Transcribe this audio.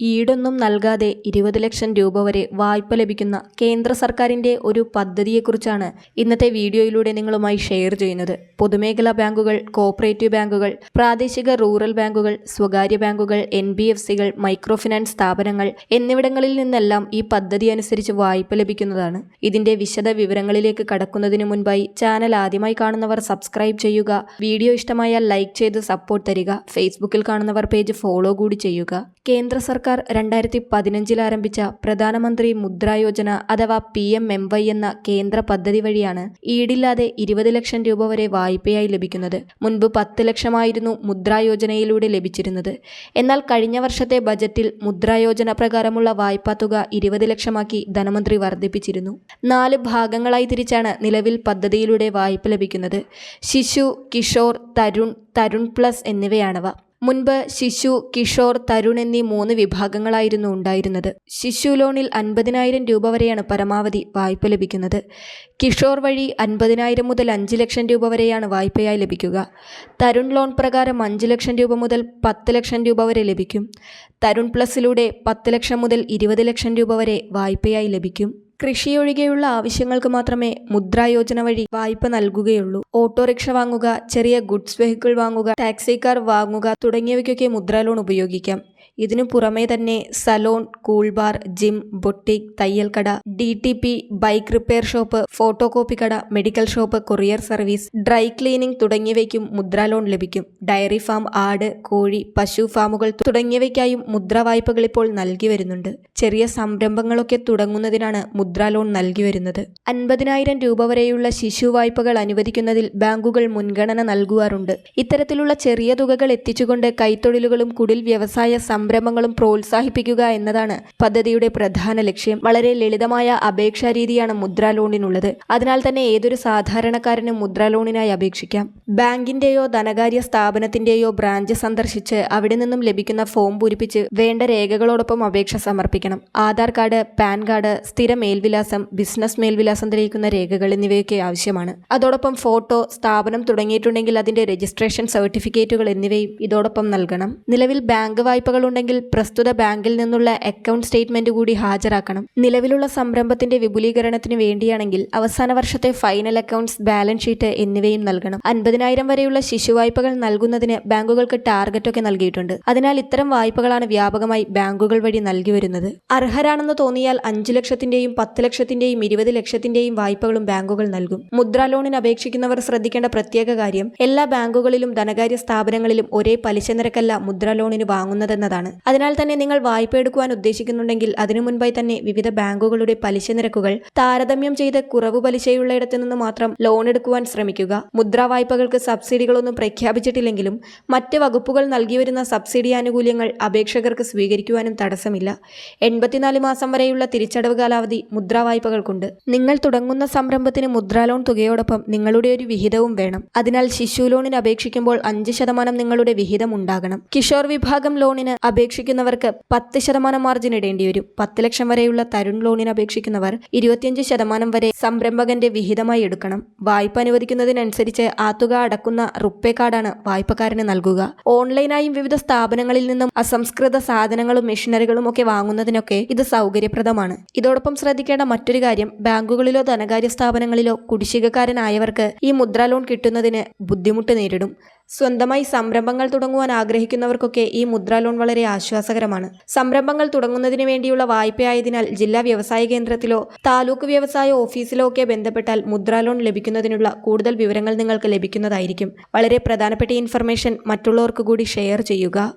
ഈടൊന്നും നൽകാതെ ഇരുപത് ലക്ഷം രൂപ വരെ വായ്പ ലഭിക്കുന്ന കേന്ദ്ര സർക്കാരിന്റെ ഒരു പദ്ധതിയെക്കുറിച്ചാണ് ഇന്നത്തെ വീഡിയോയിലൂടെ നിങ്ങളുമായി ഷെയർ ചെയ്യുന്നത്. പൊതുമേഖലാ ബാങ്കുകൾ കോപ്പറേറ്റീവ് ബാങ്കുകൾ പ്രാദേശിക റൂറൽ ബാങ്കുകൾ സ്വകാര്യ ബാങ്കുകൾ എൻ ബി എഫ് സികൾ മൈക്രോ ഫിനാൻസ് സ്ഥാപനങ്ങൾ എന്നിവിടങ്ങളിൽ നിന്നെല്ലാം ഈ പദ്ധതി അനുസരിച്ച് വായ്പ ലഭിക്കുന്നതാണ്. ഇതിന്റെ വിശദ വിവരങ്ങളിലേക്ക് കടക്കുന്നതിന് മുൻപായി ചാനൽ ആദ്യമായി കാണുന്നവർ സബ്സ്ക്രൈബ് ചെയ്യുക. വീഡിയോ ഇഷ്ടമായാൽ ലൈക്ക് ചെയ്ത് സപ്പോർട്ട് തരിക. ഫേസ്ബുക്കിൽ കാണുന്നവർ പേജ് ഫോളോ കൂടി ചെയ്യുക. കേന്ദ്ര സർക്കാർ രണ്ടായിരത്തി പതിനഞ്ചിൽ ആരംഭിച്ച പ്രധാനമന്ത്രി മുദ്രാ യോജന അഥവാ പി എം എം വൈ എന്ന കേന്ദ്ര പദ്ധതി വഴിയാണ് ഈടില്ലാതെ ഇരുപത് ലക്ഷം രൂപ വരെ വായ്പയായി ലഭിക്കുന്നത്. മുൻപ് പത്ത് ലക്ഷമായിരുന്നു മുദ്രാ യോജനയിലൂടെ ലഭിച്ചിരുന്നത്. എന്നാൽ കഴിഞ്ഞ വർഷത്തെ ബജറ്റിൽ മുദ്രാ യോജന പ്രകാരമുള്ള വായ്പാ തുക ഇരുപത് ലക്ഷമാക്കി ധനമന്ത്രി വർദ്ധിപ്പിച്ചിരുന്നു. നാല് ഭാഗങ്ങളായി തിരിച്ചാണ് നിലവിൽ പദ്ധതിയിലൂടെ വായ്പ ലഭിക്കുന്നത്. ശിശു കിഷോർ തരുൺ തരുൺ പ്ലസ് എന്നിവയാണവ. മുൻപ് ശിശു കിഷോർ തരുൺ എന്നീ മൂന്ന് വിഭാഗങ്ങളായിരുന്നു ഉണ്ടായിരുന്നത്. ശിശു ലോണിൽ അൻപതിനായിരം രൂപ വരെയാണ് പരമാവധി വായ്പ ലഭിക്കുന്നത്. കിഷോർ വഴി അൻപതിനായിരം മുതൽ അഞ്ച് ലക്ഷം രൂപ വരെയാണ് വായ്പയായി ലഭിക്കുക. തരുൺ ലോൺ പ്രകാരം അഞ്ച് ലക്ഷം രൂപ മുതൽ പത്ത് ലക്ഷം രൂപ വരെ ലഭിക്കും. തരുൺ പ്ലസിലൂടെ പത്ത് ലക്ഷം മുതൽ ഇരുപത് ലക്ഷം രൂപ വരെ വായ്പയായി ലഭിക്കും. കൃഷിയൊഴികെയുള്ള ആവശ്യങ്ങൾക്ക് മാത്രമേ മുദ്രാ യോജന വഴി വായ്പ നൽകുകയുള്ളൂ. ഓട്ടോറിക്ഷ വാങ്ങുക ചെറിയ ഗുഡ്സ് വെഹിക്കിൾ വാങ്ങുക ടാക്സി കാർ വാങ്ങുക തുടങ്ങിയവയ്ക്കൊക്കെ മുദ്രാ ലോൺ ഉപയോഗിക്കാം. ഇതിനു പുറമേ തന്നെ salon cool bar gym boutique തയ്യൽ കട D T P bike repair shop photo copy കട medical shop courier service dry cleaning തുടങ്ങിയവയ്ക്കും Mudra loan ലഭിക്കും. ഡയറി ഫാം ആട് കോഴി പശു ഫാമുകൾ തുടങ്ങിയവയ്ക്കായും മുദ്ര വായ്പകൾ ഇപ്പോൾ നൽകി വരുന്നുണ്ട്. ചെറിയ സംരംഭങ്ങളൊക്കെ തുടങ്ങുന്നതിനാണ് മുദ്രാ ലോൺ നൽകി വരുന്നത്. അൻപതിനായിരം രൂപ വരെയുള്ള ശിശു വായ്പകൾ അനുവദിക്കുന്നതിൽ ബാങ്കുകൾ മുൻഗണന നൽകുവാറുണ്ട്. ഇത്തരത്തിലുള്ള ചെറിയ തുകകൾ എത്തിച്ചുകൊണ്ട് കൈത്തൊഴിലുകളും കുടിൽ വ്യവസായ സംരംഭങ്ങളും പ്രോത്സാഹിപ്പിക്കുക എന്നതാണ് പദ്ധതിയുടെ പ്രധാന ലക്ഷ്യം. വളരെ ലളിതമായ അപേക്ഷാ രീതിയാണ് മുദ്രാ ലോണിനുള്ളത്. അതിനാൽ തന്നെ ഏതൊരു സാധാരണക്കാരനും മുദ്രാ ലോണിനായി അപേക്ഷിക്കാം. ബാങ്കിന്റെയോ ധനകാര്യ സ്ഥാപനത്തിന്റെയോ ബ്രാഞ്ച് സന്ദർശിച്ച് അവിടെ നിന്നും ലഭിക്കുന്ന ഫോം പൂരിപ്പിച്ച് വേണ്ട രേഖകളോടൊപ്പം അപേക്ഷ സമർപ്പിക്കണം. ആധാർ കാർഡ് പാൻ കാർഡ് സ്ഥിര മേൽവിലാസം ബിസിനസ് മേൽവിലാസം തെളിയിക്കുന്ന രേഖകൾ എന്നിവയൊക്കെ ആവശ്യമാണ്. അതോടൊപ്പം ഫോട്ടോ സ്ഥാപനം തുടങ്ങിയിട്ടുണ്ടെങ്കിൽ അതിന്റെ രജിസ്ട്രേഷൻ സർട്ടിഫിക്കറ്റുകൾ എന്നിവയും ഇതോടൊപ്പം നൽകണം. നിലവിൽ ബാങ്ക് വായ്പകൾ ഉണ്ടെങ്കിൽ പ്രസ്തുത ബാങ്കിൽ നിന്നുള്ള അക്കൗണ്ട് സ്റ്റേറ്റ്മെന്റ് കൂടി ഹാജരാക്കണം. നിലവിലുള്ള സംരംഭത്തിന്റെ വിപുലീകരണത്തിന് വേണ്ടിയാണെങ്കിൽ അവസാന വർഷത്തെ ഫൈനൽ അക്കൗണ്ട്സ് ബാലൻസ് ഷീറ്റ് എന്നിവയും നൽകണം. അൻപതിനായിരം വരെയുള്ള ശിശു വായ്പകൾ നൽകുന്നതിന് ബാങ്കുകൾക്ക് ടാർഗറ്റ് ഒക്കെ നൽകിയിട്ടുണ്ട്. അതിനാൽ ഇത്തരം വായ്പകളാണ് വ്യാപകമായി ബാങ്കുകൾ വഴി നൽകി വരുന്നത്. അർഹരാണെന്ന് തോന്നിയാൽ അഞ്ചു ലക്ഷത്തിന്റെയും പത്ത് ലക്ഷത്തിന്റെയും ഇരുപത് ലക്ഷത്തിന്റെയും വായ്പകളും ബാങ്കുകൾ നൽകും. മുദ്രാ ലോണിന് അപേക്ഷിക്കുന്നവർ ശ്രദ്ധിക്കേണ്ട പ്രത്യേക കാര്യം എല്ലാ ബാങ്കുകളിലും ധനകാര്യ സ്ഥാപനങ്ങളിലും ഒരേ പലിശ നിരക്കല്ല മുദ്രാ ലോണിന് വാങ്ങുന്നതെന്നതാണ്. അതിനാൽ തന്നെ നിങ്ങൾ വായ്പ എടുക്കുവാൻ ഉദ്ദേശിക്കുന്നുണ്ടെങ്കിൽ അതിനു മുൻപായി തന്നെ വിവിധ ബാങ്കുകളുടെ പലിശ നിരക്കുകൾ താരതമ്യം ചെയ്ത് കുറവ് പലിശയുള്ളയിടത്തു നിന്ന് മാത്രം ലോൺ എടുക്കുവാൻ ശ്രമിക്കുക. മുദ്രാ വായ്പകൾക്ക് സബ്സിഡികളൊന്നും പ്രഖ്യാപിച്ചിട്ടില്ലെങ്കിലും മറ്റ് വകുപ്പുകൾ നൽകി വരുന്ന സബ്സിഡി ആനുകൂല്യങ്ങൾ അപേക്ഷകർക്ക് സ്വീകരിക്കുവാനും തടസ്സമില്ല. എൺപത്തിനാല് മാസം വരെയുള്ള തിരിച്ചടവ് കാലാവധി മുദ്രാ വായ്പകൾക്കുണ്ട്. നിങ്ങൾ തുടങ്ങുന്ന സംരംഭത്തിന് മുദ്രാ ലോൺ തുകയോടൊപ്പം നിങ്ങളുടെ ഒരു വിഹിതവും വേണം. അതിനാൽ ശിശു ലോണിന് അപേക്ഷിക്കുമ്പോൾ അഞ്ച് ശതമാനം നിങ്ങളുടെ വിഹിതം ഉണ്ടാകണം. കിഷോർ വിഭാഗം ലോണിന് അപേക്ഷിക്കുന്നവർക്ക് പത്ത് ശതമാനം മാർജിൻ ഇടേണ്ടി വരും പത്ത് ലക്ഷം വരെയുള്ള തരുൺ ലോണിന് അപേക്ഷിക്കുന്നവർ ഇരുപത്തിയഞ്ച് ശതമാനം വരെ സംരംഭകന്റെ വിഹിതമായി എടുക്കണം. വായ്പ അനുവദിക്കുന്നതിനനുസരിച്ച് ആ തുക അടക്കുന്ന റുപ്പേ കാർഡാണ് വായ്പക്കാരന് നൽകുക. ഓൺലൈനായും വിവിധ സ്ഥാപനങ്ങളിൽ നിന്നും അസംസ്കൃത സാധനങ്ങളും മെഷീനറികളും ഒക്കെ വാങ്ങുന്നതിനൊക്കെ ഇത് സൗകര്യപ്രദമാണ്. ഇതോടൊപ്പം ശ്രദ്ധിക്കേണ്ട മറ്റൊരു കാര്യം ബാങ്കുകളിലോ ധനകാര്യ സ്ഥാപനങ്ങളിലോ കുടിശ്ശികക്കാരനായവർക്ക് ഈ മുദ്രാ ലോൺ കിട്ടുന്നതിന് ബുദ്ധിമുട്ട് നേരിടും. സ്വന്തമായി സംരംഭങ്ങൾ തുടങ്ങുവാൻ ആഗ്രഹിക്കുന്നവർക്കൊക്കെ ഈ മുദ്രാ ലോൺ വളരെ ആശ്വാസകരമാണ്. സംരംഭങ്ങൾ തുടങ്ങുന്നതിന് വേണ്ടിയുള്ള വായ്പയായതിനാൽ ജില്ലാ വ്യവസായ കേന്ദ്രത്തിലോ താലൂക്ക് വ്യവസായ ഓഫീസിലോ ഒക്കെ ബന്ധപ്പെട്ടാൽ മുദ്രാ ലോൺ ലഭിക്കുന്നതിനുള്ള കൂടുതൽ വിവരങ്ങൾ നിങ്ങൾക്ക് ലഭിക്കുന്നതായിരിക്കും. വളരെ പ്രധാനപ്പെട്ട ഇൻഫർമേഷൻ മറ്റുള്ളവർക്ക് കൂടി ഷെയർ ചെയ്യുക.